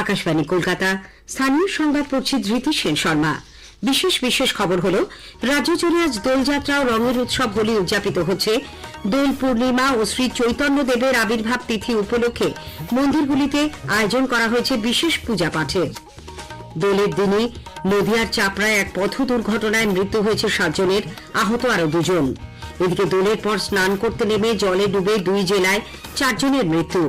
আকাশবাণী, কলকাতা। স্থানীয় সংবাদ পড়ছি ধৃতি সেন শর্মা। বিশেষ বিশেষ খবর হল, রাজ্য জুড়ে আজ দোলযাত্রা ও রঙের উৎসব হোলি উদযাপিত হচ্ছে। দোল পূর্ণিমা ও শ্রী চৈতন্য দেবের আবির্ভাব তিথি উপলক্ষে মন্দিরগুলিতে আয়োজন করা হয়েছে বিশেষ পূজা পাঠের দোলের দিনে নদিয়ার চাপড়ায় এক পথ দুর্ঘটনায় মৃত্যু হয়েছে সাতজনের, আহত আরও দুজন। এদিকে দোলের পর স্নান করতে নেমে জলে ডুবে দুই জেলায় চারজনের মৃত্যু।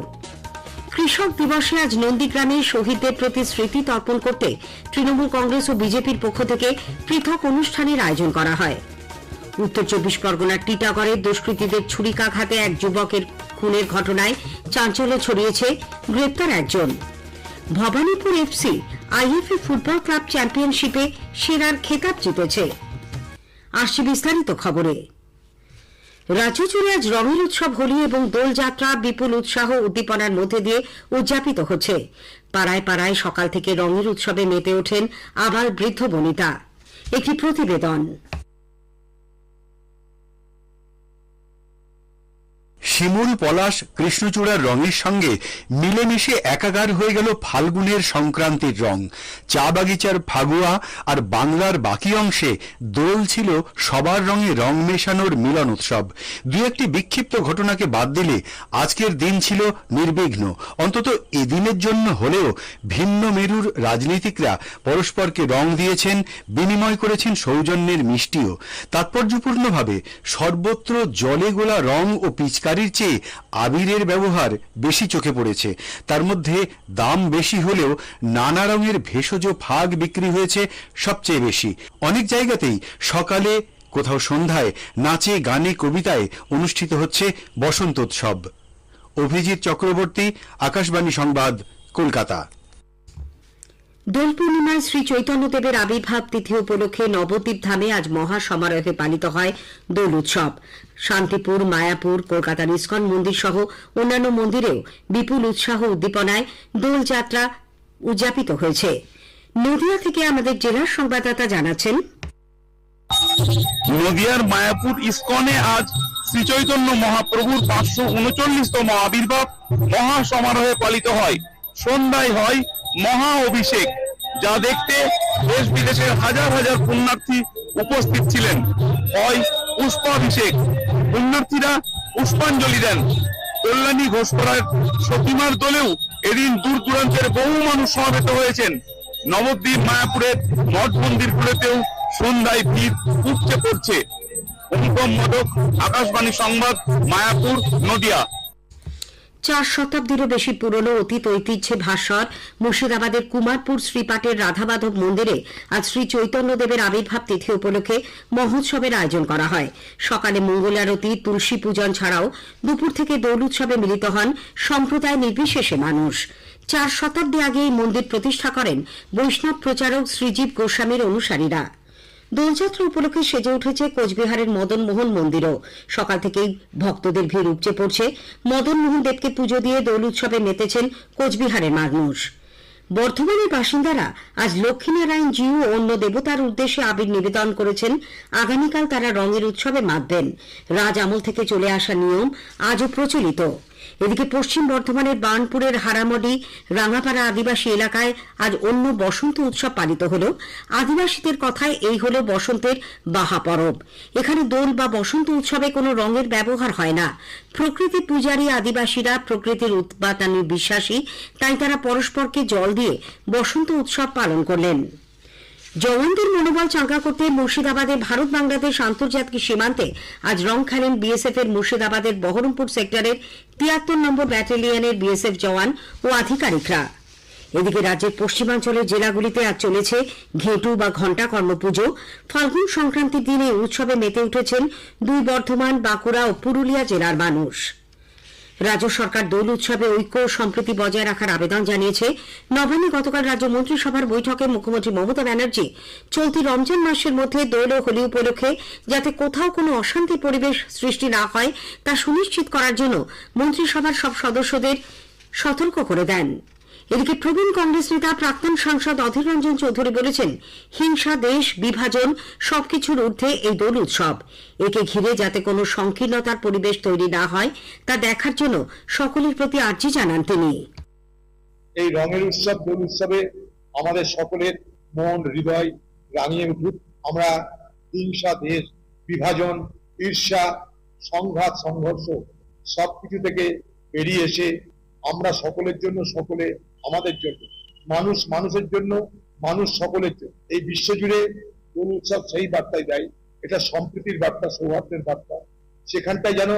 কৃষক দিবসে আজ নন্দীগ্রামে শহীদদের প্রতি স্মৃতি তর্পণ করতে তৃণমূল কংগ্রেস ও বিজেপির পক্ষ থেকে পৃথক অনুষ্ঠানের আয়োজন করা হয়। উত্তর চব্বিশ পরগনার টিটাগড়ে দুষ্কৃতীদের ছুরিকাঘাতে এক যুবকের খুনের ঘটনায় চাঞ্চল্য ছড়িয়েছে গ্রেপ্তার একজন। Bhawanipur FC IFA football club চ্যাম্পিয়নশিপে সেরার খেতাব জিতেছে। আসছে বিস্তারিত খবরে। রাজ্য জুড়ে আজ রঙের উৎসব, হোলি এবং দোলযাত্রা বিপুল উৎসাহ উদ্দীপনার মধ্যে দিয়ে উদযাপিত হচ্ছে। পাড়ায় পাড়ায় সকাল থেকে রঙের উৎসবে মেতে ওঠেন আবার বৃদ্ধ বনিতা। একটি প্রতিবেদন। শিমুল পলাশ কৃষ্ণচূড়ার রঙের সঙ্গে মিলেমিশে একাকার হয়ে গেল ফাল্গুনের সংক্রান্তির রং। চা বাগিচার ফাগুয়া আর বাংলার বাকি অংশে দোল ছিল সবার রঙে রং মেশানোর মিলন উৎসব। দু একটি বিক্ষিপ্ত ঘটনাকে বাদ দিলে আজকের দিন ছিল নির্বিঘ্ন। অন্তত এদিনের জন্য হলেও ভিন্ন মেরুর রাজনীতিকরা পরস্পরকে রং দিয়েছেন, বিনিময় করেছেন সৌজন্যের মিষ্টিও। তাৎপর্যপূর্ণভাবে সর্বত্র জলে গোলা রং ও পিচকারির চেয়ে আবিরের ব্যবহার বেশি চোখে পড়েছে। তার মধ্যে দাম বেশি হলেও নানা রঙের ভেষজ ফাগ বিক্রি হয়েছে সবচেয়ে বেশি। অনেক জায়গাতেই সকালে, কোথাও সন্ধ্যায়, নাচে, গানে, কবিতায় অনুষ্ঠিত হচ্ছে বসন্ত উৎসব অভিজিৎ চক্রবর্তী, আকাশবাণী সংবাদ, কলকাতা। দোল পূর্ণিমায় শ্রী চৈতন্যদেবের আবির্ভাব তিথি উপলক্ষে নবদ্বীপ ধামে আজ মহা সমারোহে পালিত হয় দোল উৎসব। শান্তিপুর, মায়াপুর কলকাতার ইস্কন মন্দির সহ অন্যান্য মন্দিরেও বিপুল উৎসাহ উদ্দীপনায় দোল যাত্রা উদযাপিত হয়েছে। নদিয়া থেকে আমাদের জেলার সংবাদদাতা জানাচ্ছেন, নদিয়ার মায়াপুর ইস্কনে আজ শ্রী চৈতন্য মহাপ্রভুর পাঁচশো উনচল্লিশতম আবির্ভাব মহা সমারোহে পালিত হয়। সন্ধ্যায় হয় মহা অভিষেক, যা দেখতে দেশ বিদেশের হাজার হাজার পুণ্যার্থী উপস্থিত ছিলেন। হয় পুষ্পাভিষেক। পুণ্যার্থীরা পুষ্পাঞ্জলি দেন। কল্যাণী ঘোষপাড়ার সতীমার দলেও এদিন দূর দূরান্তের বহু মানুষ সমবেত হয়েছেন। নবদ্বীপ, মায়াপুরের মঠ মন্দিরগুলোতেও সন্ধ্যায় ভিড় উপচে পড়ছে। অনুপম মোদক, আকাশবাণী সংবাদ, মায়াপুর, নদিয়া। চার শতাব্দীরও বেশি পুরনো অতীত ঐতিহ্যে ভাস্বর মুর্শিদাবাদের কুমারপুর শ্রীপাটের রাধামাধব মন্দিরে আজ শ্রী চৈতন্যদেবের আবির্ভাব তিথি উপলক্ষে মহোৎসবের আয়োজন করা হয়। সকালে মঙ্গল আরতি, তুলসী পূজন ছাড়াও দুপুর থেকে দোল উৎসবে মিলিত হন সম্প্রদায় নির্বিশেষে মানুষ। চার শতাব্দী আগে এই মন্দির প্রতিষ্ঠা করেন বৈষ্ণব প্রচারক শ্রীজীব গোস্বামীর অনুসারীরা। দোলযাত্রা উপলক্ষে সেজে উঠেছে কোচবিহারের মদন মোহন মন্দিরও। সকাল থেকেই ভক্তদের ভিড় উপচে পড়ছে। মদন মোহন দেবকে পুজো দিয়ে দোল উৎসবে মেতেছেন কোচবিহারের মানুষ বর্ধমানের বাসিন্দারা আজ লক্ষ্মীনারায়ণ জিউ ও অন্য দেবতার উদ্দেশ্যে আবির নিবেদন করেছেন, আগামীকাল তারা রঙের উৎসবে মাতবেন। রাজ আমল থেকে চলে আসা নিয়ম আজও প্রচলিত। এদিকে পশ্চিম বর্ধমানের বার্নপুরের হারামডি রাঙাপাড়া আদিবাসী এলাকায় আজ অন্য বসন্ত উৎসব পালিত হল। আদিবাসীদের কথায় এই হল বসন্তের বাহা পরব। এখানে দোল বা বসন্ত উৎসবে কোনো রঙের ব্যবহার হয় না। প্রকৃতি পূজারী আদিবাসীরা প্রকৃতির উৎপাদনে বিশ্বাসী, তাই তারা পরস্পরকে জল দিয়ে বসন্ত উৎসব পালন করলেন। জওয়ানদের মনোবল চাঙ্গা করতে মুর্শিদাবাদে ভারত বাংলাদেশ আন্তর্জাতিক সীমান্তে আজ রং খেলেন বিএসএফ এর মুর্শিদাবাদের বহরমপুর সেক্টরের তিয়াত্তর নম্বর ব্যাটালিয়নের বিএসএফ জওয়ান ও আধিকারিকরা। এদিকে রাজ্যের পশ্চিমাঞ্চলের জেলাগুলিতে আজ চলেছে ঘেঁটু বা ঘণ্টা কর্মপুজো। ফাল্গুন সংক্রান্তির দিনে উৎসবে মেতে উঠেছেন দুই বর্ধমান, বাঁকুড়া ও পুরুলিয়া জেলার মানুষ। রাজ্য সরকার দোল উৎসবে ঐক্য ও সম্প্রীতি বজায় রাখার আবেদন জানিয়েছে। নবান্নে গতকাল রাজ্য মন্ত্রিসভার বৈঠকে মুখ্যমন্ত্রী মমতা ব্যানার্জি চলতি রমজান মাসের মধ্যে দোল ও হোলি উপলক্ষে যাতে কোথাও কোনো অশান্তি পরিবেশ সৃষ্টি না হয় তা সুনিশ্চিত করার জন্য মন্ত্রিসভার সব সদস্যদের সতর্ক করে দেন। এদিকে প্রবীণ কংগ্রেস নেতা, প্রাক্তন সাংসদ অধীর রঞ্জন চৌধুরী বলেছেন, হিংসা, দেশ, বিভাজন সবকিছুর ঊর্ধ্বে এই দোল উৎসব। একে ঘিরে যাতে কোনো সংকীর্ণতার পরিবেশ তৈরি না হয়, তা দেখার জন্য সকলের প্রতি আর্জি জানান তিনি। এই রঙের উৎসব, দোল উৎসবে আমাদের সকলের মন, হৃদয় রাঙিয়ে উঠুক। আমরা হিংসা, দেশ, বিভাজন, ঈর্ষা, সংঘাত, সংঘর্ষ সবকিছু থেকে বেরিয়ে এসে আমরা সকলের জন্য, সকলে আমাদের জন্য। মানুষ মানুষের জন্য, মানুষ সকলের জন্য। এই বিশ্বজুড়ে দোল উৎসব সেই বার্তাই দেয় এটা সম্প্রীতির বার্তা, সৌহার্দ্যের বার্তা। সেখানটায় যেন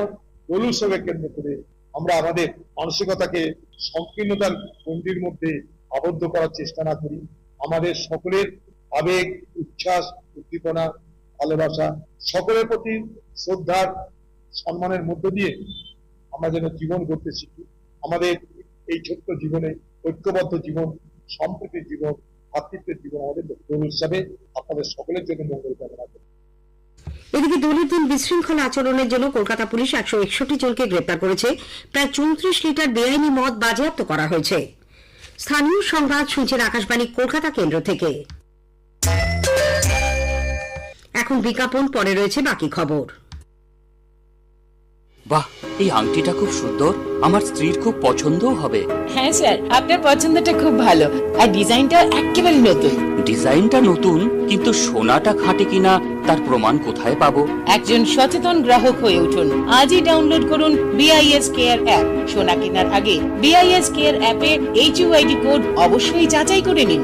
দোল উৎসবে কেন্দ্র করে আমরা আমাদের মানসিকতাকে সংকীর্ণতার গণ্ডির মধ্যে আবদ্ধ করার চেষ্টা না করি। আমাদের সকলের আবেগ, উচ্ছ্বাস, উদ্দীপনা, ভালোবাসা, সকলের প্রতি শ্রদ্ধার সম্মানের মধ্য দিয়ে আমরা যেন জীবন করতে শিখি। আমাদের এই ছোট্ট জীবনে, ঐক্যবদ্ধ জীবন, সম্প্রীতির জীবন, ভাতৃত্বের জীবন আমাদের দোল উৎসবে আপনাদের সকলের জন্য মঙ্গল কামনা করি। এদিকে দোলের দিন বিশৃঙ্খল আচরণের জন্য কলকাতা পুলিশ একশো একষট্টি জনকে গ্রেপ্তার করেছে। প্রায় চৌত্রিশ লিটার বেআইনি মদ বাজেয়াপ্ত করা হয়েছে। স্থানীয় সংবাদ শুনছেন আকাশবাণী কলকাতা কেন্দ্র থেকে। এখন বিজ্ঞাপন পরে রয়েছে বাকি খবর। বাহ এই আংটিটা খুব সুন্দর। আমার স্ত্রীর খুব পছন্দও হবে। হ্যাঁ স্যার আপনার পছন্দটা খুব ভালো। আর ডিজাইনটা একেবারে নতুন। ডিজাইনটা নতুন কিন্তু সোনাটা খাঁটি কিনা তার প্রমাণ কোথায় পাবো? একজন সচেতন গ্রাহক হয়ে উঠুন। আজই ডাউনলোড করুন বিআইএস কেয়ার অ্যাপ সোনা কেনার আগে বিআইএস কেয়ার অ্যাপে এইচ ইউআইডি কোড অবশ্যই যাচাই করে নিন।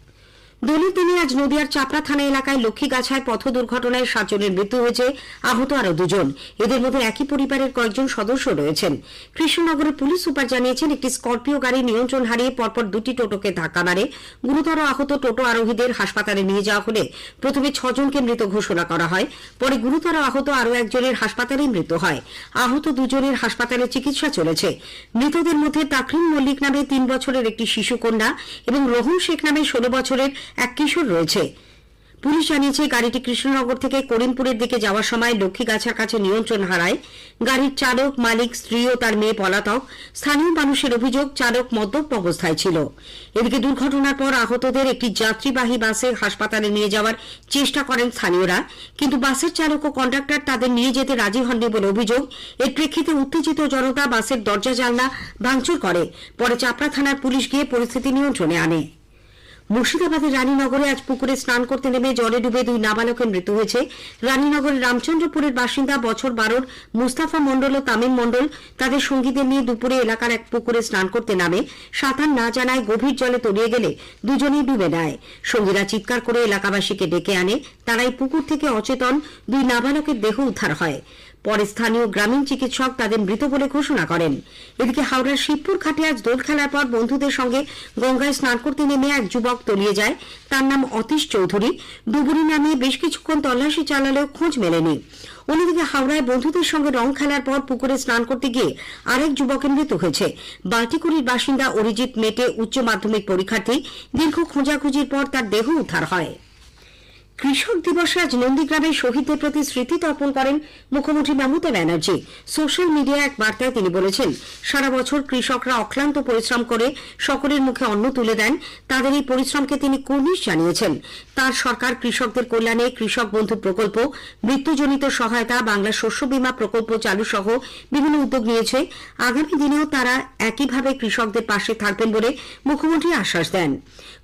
দোলের দিনে আজ নদিয়ার চাপড়া থানা এলাকায় লক্ষ্মীগাছায় পথ দুর্ঘটনায় সাতজনের মৃত্যু হয়েছে। আহত আরও দুজন। এদের মধ্যে একই পরিবারের কয়েকজন সদস্য রয়েছেন। কৃষ্ণনগরের পুলিশ সুপার জানিয়েছেন, একটি স্করপিও গাড়ি নিয়ন্ত্রণ হারিয়ে পরপর দুটি টোটোকে ধাক্কা মারে। গুরুতর আহত টোটো আরোহীদের হাসপাতালে নিয়ে যাওয়া হলে প্রথমে ছজনকে মৃত ঘোষণা করা হয়, পরে গুরুতর আহত আরও একজনের হাসপাতালে মৃত্যু হয়। আহত দুজনের হাসপাতালে চিকিৎসা চলেছে। মৃতদের মধ্যে তাকরিম মল্লিক নামে তিন বছরের একটি শিশু কন্যা এবং রোহন শেখ নামে ষোলো বছরের এক কিশোর রয়েছে। পুলিশ জানিয়েছে, গাড়িটি কৃষ্ণনগর থেকে করিমপুরের দিকে যাওয়ার সময় লক্ষ্মীগাছার কাছে নিয়ন্ত্রণ হারায়। গাড়ির চালক, মালিক, স্ত্রী ও তার মেয়ে পলাতক। স্থানীয় মানুষের অভিযোগ, চালক মদ্যপ অবস্থায় ছিল। এদিকে দুর্ঘটনার পর আহতদের একটি যাত্রীবাহী বাসে হাসপাতালে নিয়ে যাওয়ার চেষ্টা করেন স্থানীয়রা। কিন্তু বাসের চালক ও কন্ডাক্টর তাদের নিয়ে যেতে রাজি হননি বলে অভিযোগ। এর প্রেক্ষিতে উত্তেজিত জনতা বাসের দরজা জানলা ভাঙচুর করে। পরে চাপড়া থানার পুলিশ গিয়ে পরিস্থিতি নিয়ন্ত্রণে আনে। মুর্শিদাবাদের রানীনগরে আজ পুকুরে স্নান করতে নেমে জলে ডুবে দুই নাবালকের মৃত্যু হয়েছে। রানীনগরের রামচন্দ্রপুরের বাসিন্দা বছর বারোর মুস্তাফা মণ্ডল ও তামিম মণ্ডল তাদের সঙ্গীদের নিয়ে দুপুরে এলাকার এক পুকুরে স্নান করতে নামে। সাঁতার না জানায় গভীর জলে তলিয়ে গেলে দুজনেই ডুবে দেয় সঙ্গীরা চিৎকার করে এলাকাবাসীকে ডেকে আনে। তারাই পুকুর থেকে অচেতন। দুই নাবালকের দেহ উদ্ধার হয়। পরে স্থানীয় গ্রামীণ চিকিৎসক তাদের মৃত বলে ঘোষণা করেন। এদিকে হাওড়ার শিবপুর ঘাটে আজ দোল খেলার পর বন্ধুদের সঙ্গে গঙ্গায় স্নান করতে নেমে এক যুবক তলিয়ে যায়। তার নাম অতীশ চৌধুরী। ডুবুরি নামে বেশ কিছুক্ষণ তল্লাশি চালালেও খোঁজ মেলেনি। অন্যদিকে হাওড়ায় বন্ধুদের সঙ্গে রং খেলার পর পুকুরে স্নান করতে গিয়ে আরেক যুবকের মৃত্যু হয়েছে। বাল্টিকুড়ির বাসিন্দা অরিজিৎ মেটে উচ্চ মাধ্যমিক পরীক্ষার্থী। দীর্ঘ খোঁজাখুঁজির পর তার দেহ উদ্ধার হয়। কৃষক দিবসে আজ নন্দীগ্রামে শহীদদের প্রতি স্মৃতি তর্পণ করেন মুখ্যমন্ত্রী মমতা ব্যানার্জি। সোশ্যাল মিডিয়ায় এক বার্তায় তিনি বলেছেন, সারা বছর কৃষকরা অক্লান্ত পরিশ্রম করে সকলের মুখে অন্ন তুলে দেন। তাদের এই পরিশ্রমকে তিনি কুর্নিশ জানিয়েছেন। তার সরকার কৃষকদের কল্যাণে কৃষক বন্ধু প্রকল্প, মৃত্যুজনিত সহায়তা বাংলা শস্য বীমা প্রকল্প চালু সহ বিভিন্ন উদ্যোগ নিয়েছে। আগামী দিনেও তারা একইভাবে কৃষকদের পাশে থাকবেন বলে মুখ্যমন্ত্রী আশ্বাস দেন।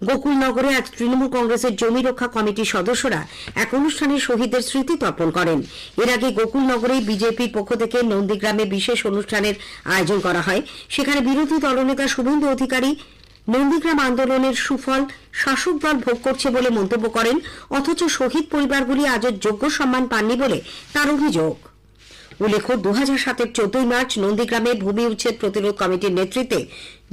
গোকুলনগরে আজ তৃণমূল কংগ্রেসের জমি রক্ষা কমিটির সদস্যরা এক অনুষ্ঠানে শহীদদের স্মৃতি তর্পণ করেন। এর আগে গোকুলনগরে বিজেপির পক্ষ থেকে নন্দীগ্রামে বিশেষ অনুষ্ঠানের আয়োজন করা হয়। সেখানে বিরোধী দলনেতা শুভেন্দু অধিকারী নন্দীগ্রাম আন্দোলনের সুফল শাসক দল ভোগ করছে বলে মন্তব্য করেন, অথচ শহীদ পরিবারগুলি আজও যোগ্য সম্মান পাননি বলে তার অভিযোগ। উল্লেখ্য দু হাজার সাতের চোদ্দই মার্চ নন্দীগ্রামে ভূমি উচ্ছেদ প্রতিরোধ কমিটির নেতৃত্বে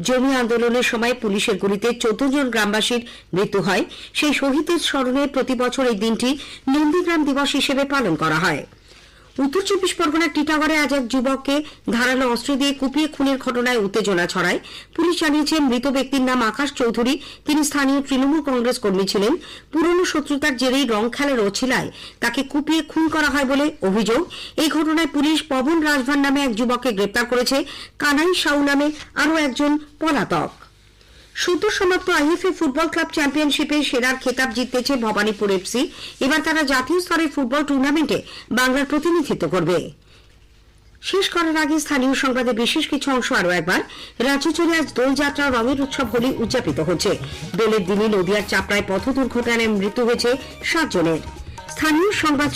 জমি আন্দোলনের সময় পুলিশের গুলিতে চোদ্দ জন গ্রামবাসীর মৃত্যু হয়। সেই শহীদের স্মরণে প্রতি বছর এই দিনটি নন্দীগ্রাম দিবস হিসেবে পালন করা হয়। উত্তর চব্বিশ পরগনার টিটাগড়ে আজ এক যুবককে ধারালো অস্ত্র দিয়ে কুপিয়ে খুনের ঘটনায় উত্তেজনা ছড়ায়। পুলিশ জানিয়েছে, মৃত ব্যক্তির নাম আকাশ চৌধুরী। তিনি স্থানীয় তৃণমূল কংগ্রেস কর্মী ছিলেন। পুরনো শত্রুতার জেরেই রং খেলার ওছিলায় তাকে কুপিয়ে খুন করা হয় বলে অভিযোগ। এই ঘটনায় পুলিশ পবন রাজভান নামে এক যুবককে গ্রেপ্তার করেছে। কানাই সাউ নামে আরও একজন পলাতক। সদ্য সমাপ্ত আইএফএ ফুটবল ক্লাব চ্যাম্পিয়নশিপে সেরার খেতাব জিতেছে ভবানীপুর এফসি এবার তারা জাতীয় স্তরের ফুটবল টুর্নামেন্টে বাংলার প্রতিনিধিত্ব করবে। শেষ করার আগে স্থানীয় সংবাদে বিশেষ কিছু অংশ আরও একবার। রাজ্য জুড়ে আজ দোলযাত্রা রঙের উৎসব হোলি উদযাপিত হচ্ছে। দোলের দিনে নদিয়ার চাপড়ায় পথ দুর্ঘটনায় মৃত্যু হয়েছে সাতজনের। স্থানীয় সংবাদ